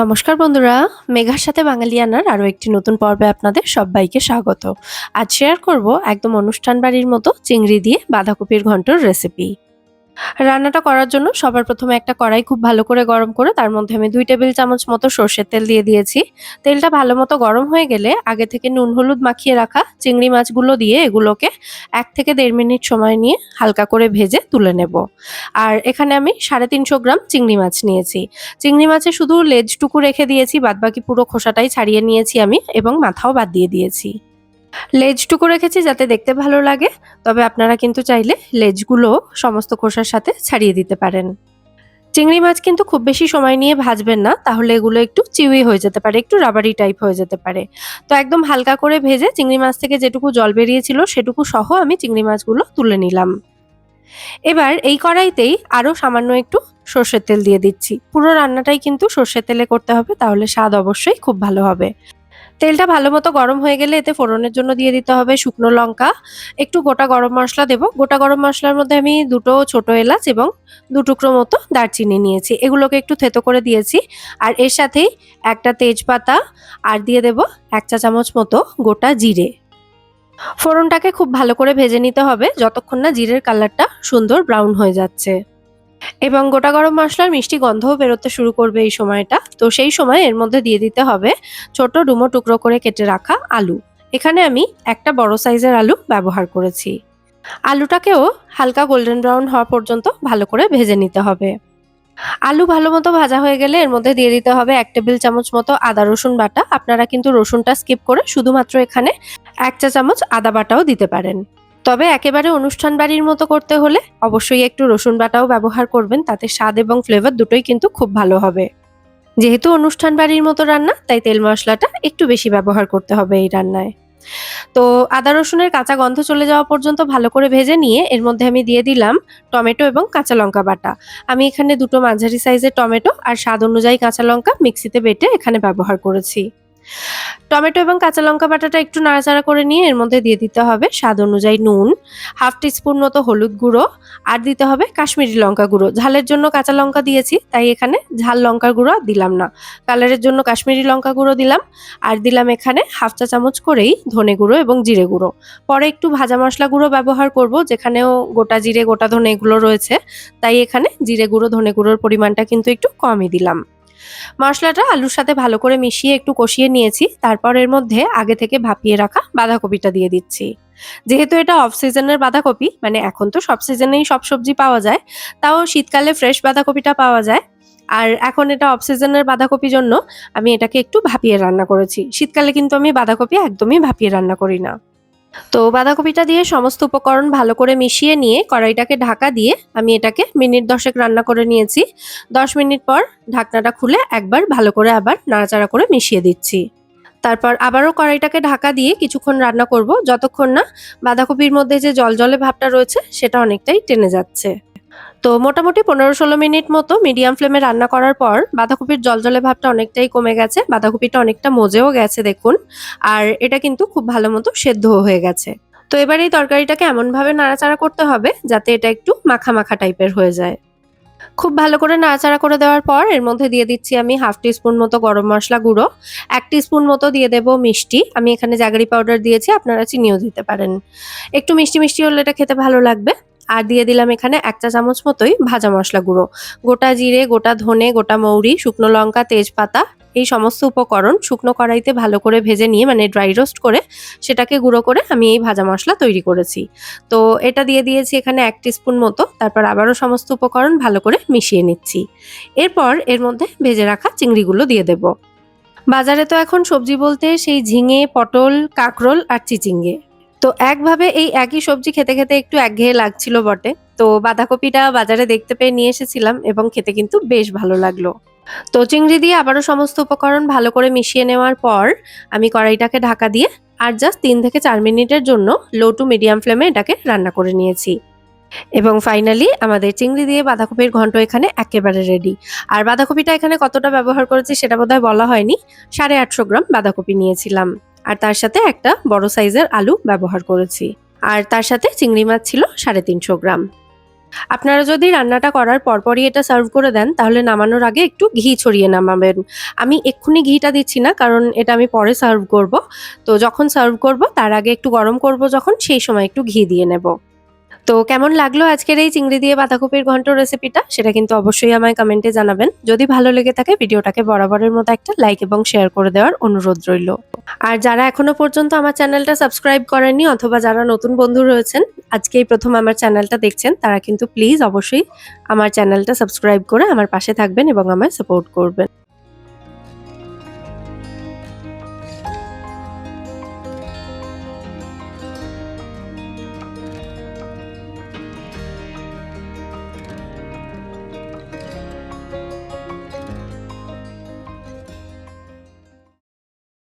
নমস্কার বন্ধুরা, মেঘার সাথে বাঙালিয়ানার আরও একটি নতুন পর্বে আপনাদের সবাইকে স্বাগত। আজ শেয়ার করব একদম অনুষ্ঠান বাড়ির মতো চিংড়ি দিয়ে বাঁধাকপির ঘন্টর রেসিপি রান্নাটা করার জন্য সবার প্রথমে একটা কড়াই খুব ভালো করে গরম করে, তার মধ্যে আমি দুই টেবিল চামচ মতো সর্ষের তেল দিয়ে দিয়েছি। তেলটা ভালো মতো গরম হয়ে গেলে আগে থেকে নুন, হলুদ মাখিয়ে রাখা চিংড়ি মাছগুলো দিয়ে এগুলোকে এক থেকে দেড় মিনিট সময় নিয়ে হালকা করে ভেজে তুলে নেব। আর এখানে আমি সাড়ে তিনশো গ্রাম চিংড়ি মাছ নিয়েছি। চিংড়ি মাছে শুধু লেজটুকু রেখে দিয়েছি, বাদবাকি পুরো খোসাটাই ছাড়িয়ে নিয়েছি আমি এবং মাথাও বাদ দিয়ে দিয়েছি। লেজটুকু রেখেছি যাতে দেখতে ভালো লাগে, তবে আপনারা কিন্তু চাইলে লেজগুলো সমস্ত খোসার সাথে ছাড়িয়ে দিতে পারেন। চিংড়ি মাছ কিন্তু খুব বেশি সময় নিয়ে ভাজবেন না, তাহলে এগুলো একটু চিউই হয়ে যেতে পারে, একটু রাবারি টাইপ হয়ে যেতে পারে। তো একদম হালকা করে ভেজে চিংড়ি মাছ থেকে যেটুকু জল বেরিয়েছিল সেটুকু সহ আমি চিংড়ি মাছগুলো তুলে নিলাম। এবার এই কড়াইতেই আরও সামান্য একটু সর্ষের তেল দিয়ে দিচ্ছি। পুরো রান্নাটাই কিন্তু সর্ষের তেলে করতে হবে, তাহলে স্বাদ অবশ্যই খুব ভালো হবে। তেলটা ভালো মতো গরম হয়ে গেলে এতে ফোড়নের জন্য দিয়ে দিতে হবে শুকনো লঙ্কা। একটু গোটা গরম মশলা দেব। গোটা গরম মশলার মধ্যে আমি দুটো ছোট এলাচ এবং দু টুকরো মতো দারচিনি নিয়েছি। এগুলোকে একটু থেতো করে দিয়েছি। আর এর সাথেই একটা তেজপাতা আর দিয়ে দেব এক চা চামচ মতো গোটা জিরে। ফোড়নটাকে খুব ভালো করে ভেজে নিতে হবে। যতক্ষণ না জিরের কালারটা সুন্দর ব্রাউন হয়ে যাচ্ছে। এবং গোটা গরম মশলার মিষ্টি গন্ধও বেরোতে শুরু করবে এই সময়টা। তো সেই সময় এর মধ্যে দিয়ে দিতে হবে ছোট ডুমো টুকরো করে কেটে রাখা আলু। এখানে আমি একটা বড় সাইজের আলু ব্যবহার করেছি। আলুটাকেও হালকা গোল্ডেন ব্রাউন হওয়া পর্যন্ত ভালো করে ভেজে নিতে হবে। আলু ভালো মতো ভাজা হয়ে গেলে এর মধ্যে দিয়ে দিতে হবে এক টেবিল চামচ মতো আদা, রসুন বাটা। আপনারা কিন্তু রসুনটা স্কিপ করে শুধুমাত্র এখানে এক চা চামচ আদা বাটাও দিতে পারেন। তবে একেবারে অনুষ্ঠান বাড়ির মতো করতে হলে অবশ্যই একটু রসুন বাটাও ব্যবহার করবেন, তাতে স্বাদ এবং ফ্লেভার দুটোই কিন্তু খুব ভালো হবে। যেহেতু অনুষ্ঠান বাড়ির মতো রান্না, তাই তেল মশলাটা একটু বেশি ব্যবহার করতে হবে এই রান্নায়। তো আদা রসুনের কাঁচা গন্ধ চলে যাওয়া পর্যন্ত ভালো করে ভেজে নিয়ে এর মধ্যে আমি দিয়ে দিলাম টমেটো এবং কাঁচা লঙ্কা বাটা। আমি এখানে দুটো মাঝারি সাইজের টমেটো আর স্বাদ অনুযায়ী কাঁচা লঙ্কা মিক্সিতে বেটে এখানে ব্যবহার করেছি। টমেটো এবং কাঁচা লঙ্কা বাটাটা একটু নাড়াচাড়া করে নিয়ে এর মধ্যে দিয়ে দিতে হবে স্বাদ অনুযায়ী নুন, হাফ টিস্পুন মতো হলুদ গুঁড়ো, আর দিতে হবে কাশ্মীরি লঙ্কা গুঁড়ো। ঝালের জন্য কাঁচা লঙ্কা দিয়েছি, তাই এখানে ঝাল লঙ্কার গুঁড়ো দিলাম না। কালারের জন্য কাশ্মীরি লঙ্কা গুঁড়ো দিলাম, আর দিলাম এখানে হাফ চা চামচ করেই ধনে গুঁড়ো এবং জিরে গুঁড়ো। পরে একটু ভাজা মশলা গুঁড়ো ব্যবহার করব, যেখানেও গোটা জিরে, গোটা ধনে এগুলো রয়েছে, তাই এখানে জিরে গুঁড়ো, ধনে গুঁড়োর পরিমাণটা কিন্তু একটু কমই দিলাম। মশলাটা আলুর সাথে ভালো করে মিশিয়ে একটু কষিয়ে নিয়েছি। তারপর এর মধ্যে আগে থেকে ভাপিয়ে রাখা বাঁধাকপিটা দিয়ে দিচ্ছি। যেহেতু এটা অফ সিজনের বাঁধাকপি মানে এখন তো সব সিজনেই সব সবজি পাওয়া যায়, তাও শীতকালে ফ্রেশ বাঁধাকপিটা পাওয়া যায়। আর এখন এটা অফ সিজনের বাঁধাকপির জন্য আমি এটাকে একটু ভাপিয়ে রান্না করেছি। শীতকালে কিন্তু আমি বাঁধাকপি একদমই ভাপিয়ে রান্না করি না। তো বাঁধাকপিটা দিয়ে সমস্ত উপকরণ ভালো করে মিশিয়ে নিয়ে কড়াইটাকে ঢাকা দিয়ে আমি এটাকে মিনিট দশেক রান্না করে নিয়েছি। দশ মিনিট পর ঢাকনাটা খুলে একবার ভালো করে আবার নাড়াচাড়া করে মিশিয়ে দিচ্ছি। তারপর আবারও কড়াইটাকে ঢাকা দিয়ে কিছুক্ষণ রান্না করব, যতক্ষণ না বাঁধাকপির মধ্যে যে জল জলে ভাবটা রয়েছে সেটা অনেকটাই টেনে যাচ্ছে। তো মোটামুটি পনেরো ষোলো মিনিট মতো মিডিয়াম ফ্লেমে রান্না করার পর বাঁধাকপির জলজলে ভাবটা অনেকটাই কমে গেছে। বাঁধাকপিটা অনেকটা মজেও গেছে দেখুন। আর এটা কিন্তু খুব ভালো মতো সেদ্ধও হয়ে গেছে। তো এবার এই তরকারিটাকে এমনভাবে নাড়াচাড়া করতে হবে যাতে এটা একটু মাখা মাখা টাইপের হয়ে যায়। খুব ভালো করে নাড়াচাড়া করে দেওয়ার পর এর মধ্যে দিয়ে দিচ্ছি আমি হাফ টিস্পুন মতো গরম মশলা গুঁড়ো। এক টিস্পুন মতো দিয়ে দেবো মিষ্টি। আমি এখানে জাগারি পাউডার দিয়েছি, আপনারা চিনিও দিতে পারেন। একটু মিষ্টি মিষ্টি হলে এটা খেতে ভালো লাগবে। আর দিয়ে দিলাম এখানে এক চা চামচ মতোই ভাজা মশলা গুঁড়ো। গোটা জিরে, গোটা ধনে, গোটা মৌরি, শুকনো লঙ্কা, তেজপাতা এই সমস্ত উপকরণ শুকনো কড়াইতে ভালো করে ভেজে নিয়ে মানে ড্রাই রোস্ট করে সেটাকে গুঁড়ো করে আমি এই ভাজা মশলা তৈরি করেছি। তো এটা দিয়ে দিয়েছি এখানে এক স্পুন মতো, তারপর আবারও সমস্ত উপকরণ ভালো করে মিশিয়ে নিচ্ছি। এরপর এর মধ্যে ভেজে রাখা চিংড়িগুলো দিয়ে দেব। বাজারে তো এখন সবজি বলতে সেই ঝিঙে, পটল, কাঁকরোল আর চিচিঙ্গে। তো একভাবে এই একই সবজি খেতে খেতে একটু একঘেয়ে লাগছিল বটে। তো বাঁধাকপিটা বাজারে দেখতে পেয়ে নিয়ে এসেছিলাম এবং খেতে কিন্তু বেশ ভালো লাগল। তো চিংড়ি দিয়ে আবারও সমস্ত উপকরণ ভালো করে মিশিয়ে নেওয়ার পর আমি কড়াইটাকে ঢাকা দিয়ে আর জাস্ট তিন থেকে চার মিনিটের জন্য লো টু মিডিয়াম ফ্লেমে এটাকে রান্না করে নিয়েছি। এবং ফাইনালি আমাদের চিংড়ি দিয়ে বাঁধাকপির ঘন্ট এখানে একেবারে রেডি আর বাঁধাকপিটা এখানে কতটা ব্যবহার করেছি সেটা বোধহয় বলা হয়নি। সাড়ে আটশো গ্রাম বাঁধাকপি নিয়েছিলাম। আর তার সাথে একটা বড় সাইজের আলু ব্যবহার করেছি। আর তার সাথে চিংড়ি মাছ ছিল সাড়ে তিনশো গ্রাম। আপনারা যদি রান্নাটা করার পরপরই এটা সার্ভ করে দেন, তাহলে নামানোর আগে একটু ঘি ছড়িয়ে নামাবেন। আমি এক্ষুনি ঘিটা দিচ্ছি না, কারণ এটা আমি পরে সার্ভ করব। তো যখন সার্ভ করব, তার আগে একটু গরম করব যখন, সেই সময় একটু ঘি দিয়ে নেব। তো কেমন লাগল আজকের এই চিংড়ি দিয়ে বাঁধাকপির ঘন্ট রেসিপিটা সেটা কিন্তু অবশ্যই আমায় কমেন্টে জানাবেন। যদি ভালো লেগে থাকে, ভিডিওটাকে বরাবরের মতো একটা লাইক এবং শেয়ার করে দেওয়ার অনুরোধ রইল। আর যারা এখনও পর্যন্ত আমার চ্যানেলটা সাবস্ক্রাইব করেননি অথবা যারা নতুন বন্ধু রয়েছেন, আজকেই প্রথম আমার চ্যানেলটা দেখছেন, তারা কিন্তু প্লিজ অবশ্যই আমার চ্যানেলটা সাবস্ক্রাইব করে আমার পাশে থাকবেন এবং আমায় সাপোর্ট করবেন।